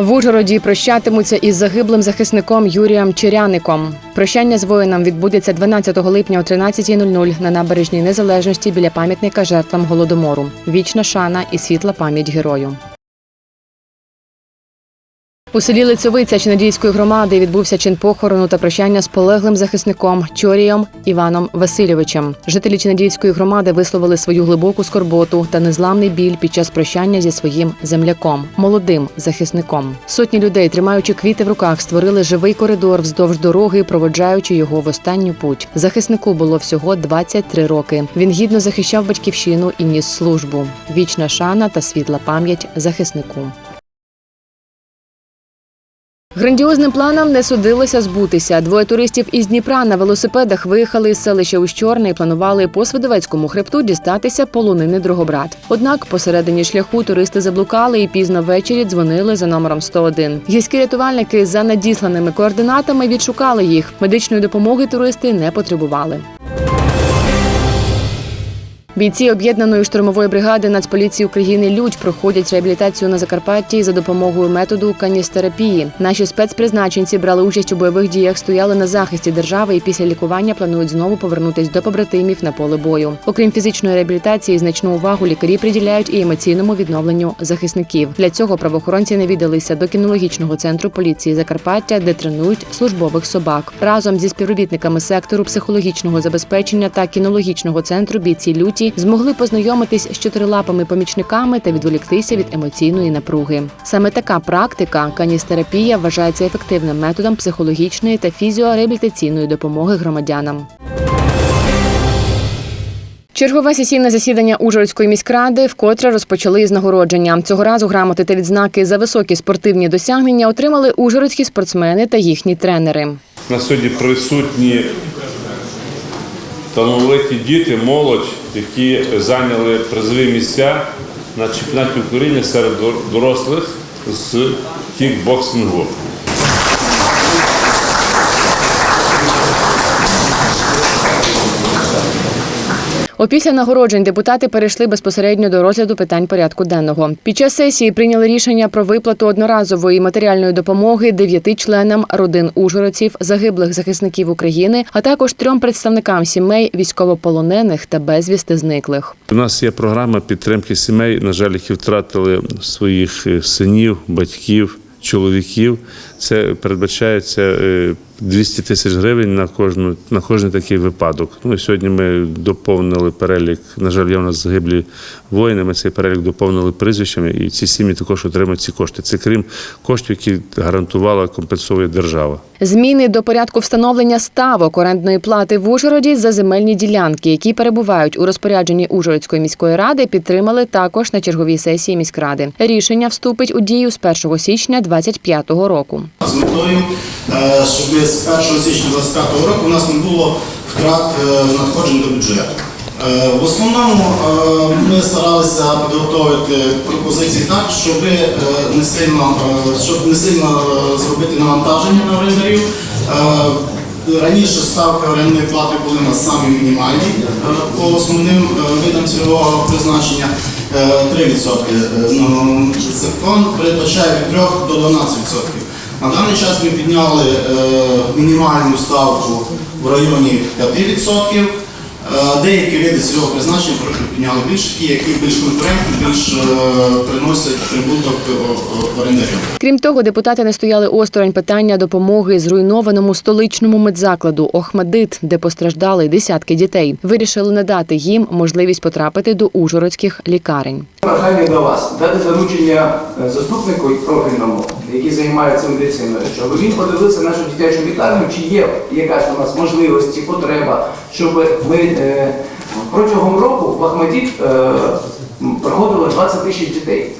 В Ужгороді прощатимуться із загиблим захисником Юрієм Черяником. Прощання з воїном відбудеться 12 липня о 13.00 на набережній незалежності біля пам'ятника жертвам голодомору. Вічна шана і світла пам'ять герою. У селі Лицьовиця Чинадійської громади відбувся чин похорону та прощання з полеглим захисником Чорієм Іваном Васильовичем. Жителі Чинадійської громади висловили свою глибоку скорботу та незламний біль під час прощання зі своїм земляком, молодим захисником. Сотні людей, тримаючи квіти в руках, створили живий коридор вздовж дороги, проводжаючи його в останню путь. Захиснику було всього 23 роки. Він гідно захищав батьківщину і ніс службу. Вічна шана та світла пам'ять захиснику. Грандіозним планам не судилося збутися. Двоє туристів із Дніпра на велосипедах виїхали із селища Ущорне і планували по Свидовецькому хребту дістатися полонини Дрогобрат. Однак посередині шляху туристи заблукали і пізно ввечері дзвонили за номером 101. Гірські рятувальники за надісланими координатами відшукали їх. Медичної допомоги туристи не потребували. Бійці об'єднаної штурмової бригади Нацполіції України Людь проходять реабілітацію на Закарпатті за допомогою методу каністерапії. Наші спецпризначенці брали участь у бойових діях, стояли на захисті держави і після лікування планують знову повернутись до побратимів на поле бою. Окрім фізичної реабілітації, значну увагу лікарі приділяють і емоційному відновленню захисників. Для цього правоохоронці навідалися до кінологічного центру поліції Закарпаття, де тренують службових собак. Разом зі співробітниками сектору психологічного забезпечення та кінологічного центру бійці люті змогли познайомитись з чотирилапими помічниками та відволіктися від емоційної напруги. Саме така практика каністерапія вважається ефективним методом психологічної та фізіореабілітаційної допомоги громадянам. Чергове сесійне засідання Ужгородської міськради вкотре розпочали із нагородження. Цього разу грамоти та відзнаки за високі спортивні досягнення отримали ужгородські спортсмени та їхні тренери. На сьогодні присутні талановиті діти, молодь, які зайняли призові місця на чемпіонаті України серед дорослих з кікбоксингу. Опісля нагороджень депутати перейшли безпосередньо до розгляду питань порядку денного. Під час сесії прийняли рішення про виплату одноразової матеріальної допомоги дев'яти членам родин ужгородців, загиблих захисників України, а також трьом представникам сімей військовополонених та безвісти зниклих. У нас є програма підтримки сімей, на жаль, які втратили своїх е, синів, батьків, чоловіків. Це передбачається е, 200 тисяч гривень на кожну на кожний такий випадок. Ну і сьогодні ми доповнили перелік. На жаль, є у нас загиблі воїни. Ми цей перелік доповнили прізвищами, і ці сім'ї також отримують ці кошти. Це крім коштів, які гарантувала компенсує держава. Зміни до порядку встановлення ставок орендної плати в Ужгороді за земельні ділянки, які перебувають у розпорядженні Ужгородської міської ради, підтримали також на черговій сесії міськради. Рішення вступить у дію з 1 січня 2025 року. з метою, е, щоб з 1 січня 2025 року у нас не було втрат е, надходжень до бюджету. Е, В основному е, ми старалися підготовити пропозиції так, щоб е, не сильно, щоб не сильно зробити навантаження на орендарів. Раніше ставки орендної плати були у нас самі мінімальні по основним видам цільового призначення е, 3%. Е, ну, Закон передбачає від 3 до 12%. На даний час ми підняли мінімальну ставку в районі 5%. Е, Деякі види цільового призначення трохи підняли більше, ті, які більш конкурентні, більш е, приносять прибуток е, орендарям. Крім того, депутати не стояли осторонь питання допомоги зруйнованому столичному медзакладу Охмадит, де постраждали десятки дітей. Вирішили надати їм можливість потрапити до ужгородських лікарень. Прохання до вас дати доручення е, заступнику профільному, який займається медициною, щоб він подивився нашу дитячу лікарню, чи є якась у нас можливість потреба, щоб ми е, протягом року в Ахмадіт е, проходило 20 тисяч дітей.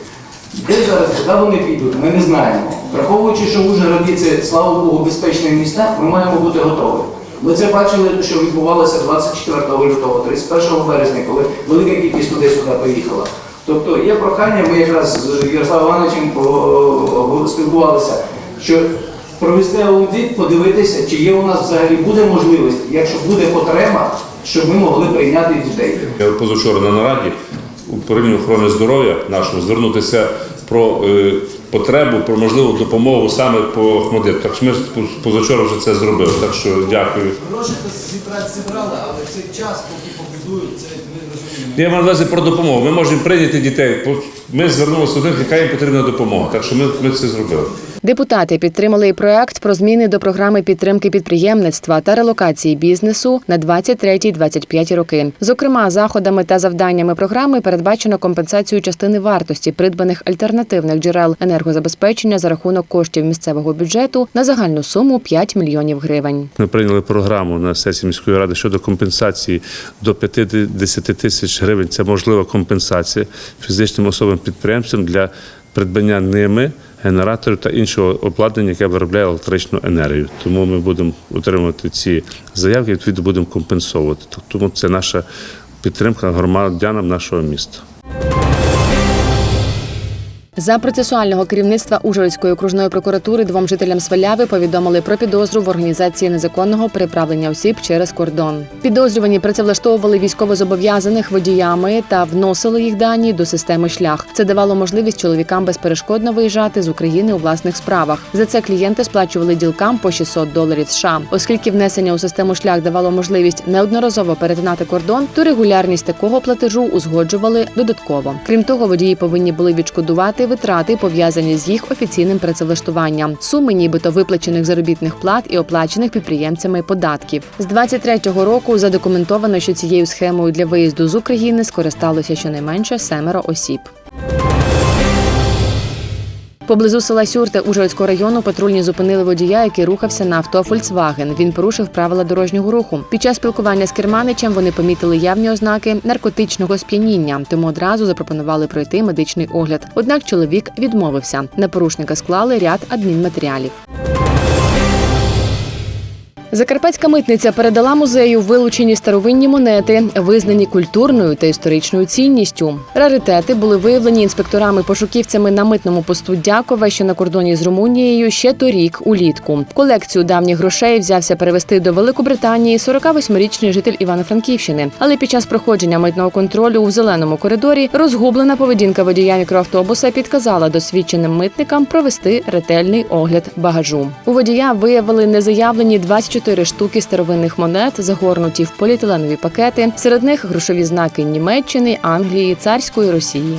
Де зараз, куди вони підуть, ми не знаємо. Враховуючи, що в Ужгороді це, слава Богу, безпечне місця, ми маємо бути готові. Ми це бачили, що відбувалося 24 лютого, 31 березня, коли велика кількість людей сюди поїхала. Тобто є прохання, ми якраз з Ярославом Івановичем спілкувалися, що провести аудит, подивитися, чи є у нас взагалі буде можливість, якщо буде потреба, щоб ми могли прийняти дітей. Я позавчора на нараді управління охорони здоров'я нашого звернутися про е, потребу, про можливу допомогу саме по Охмадиту. Так що ми позавчора вже це зробили. Так що дякую. Гроші зібрати зібрали, але цей час, поки побудують, це не розуміємо. Я маю на увазі про допомогу. Ми можемо прийняти дітей. Ми звернулися до них, яка їм потрібна допомога. Так що ми, ми це зробили. Депутати підтримали і проект про зміни до програми підтримки підприємництва та релокації бізнесу на 23-25 роки. Зокрема, заходами та завданнями програми передбачено компенсацію частини вартості придбаних альтернативних джерел енергозабезпечення за рахунок коштів місцевого бюджету на загальну суму 5 мільйонів гривень. Ми прийняли програму на сесії міської ради щодо компенсації до 50 тисяч гривень. Це можлива компенсація фізичним особам підприємцям для придбання ними генераторів та іншого обладнання, яке виробляє електричну енергію. Тому ми будемо отримувати ці заявки, відповідно будемо компенсовувати. Тому це наша підтримка громадянам нашого міста. За процесуального керівництва Ужгородської окружної прокуратури двом жителям Сваляви повідомили про підозру в організації незаконного переправлення осіб через кордон. Підозрювані працевлаштовували військовозобов'язаних водіями та вносили їх дані до системи шлях. Це давало можливість чоловікам безперешкодно виїжджати з України у власних справах. За це клієнти сплачували ділкам по 600 доларів США. Оскільки внесення у систему шлях давало можливість неодноразово перетинати кордон, то регулярність такого платежу узгоджували додатково. Крім того, водії повинні були відшкодувати витрати, пов'язані з їх офіційним працевлаштуванням, суми нібито виплачених заробітних плат і оплачених підприємцями податків. З 23-го року задокументовано, що цією схемою для виїзду з України скористалося щонайменше семеро осіб. Поблизу села Сюрте Ужгородського району патрульні зупинили водія, який рухався на авто Фольксваген. Він порушив правила дорожнього руху. Під час спілкування з керманичем вони помітили явні ознаки наркотичного сп'яніння, тому одразу запропонували пройти медичний огляд. Однак чоловік відмовився. На порушника склали ряд адмінматеріалів. Закарпатська митниця передала музею вилучені старовинні монети, визнані культурною та історичною цінністю. Раритети були виявлені інспекторами-пошуківцями на митному посту Дякове, що на кордоні з Румунією ще торік улітку. Колекцію давніх грошей взявся перевести до Великобританії 48-річний житель Івано-Франківщини. Але під час проходження митного контролю у зеленому коридорі розгублена поведінка водія мікроавтобуса підказала досвідченим митникам провести ретельний огляд багажу. У водія виявили незаявлені 24 штуки старовинних монет, загорнуті в поліетиленові пакети. Серед них грошові знаки Німеччини, Англії, царської Росії.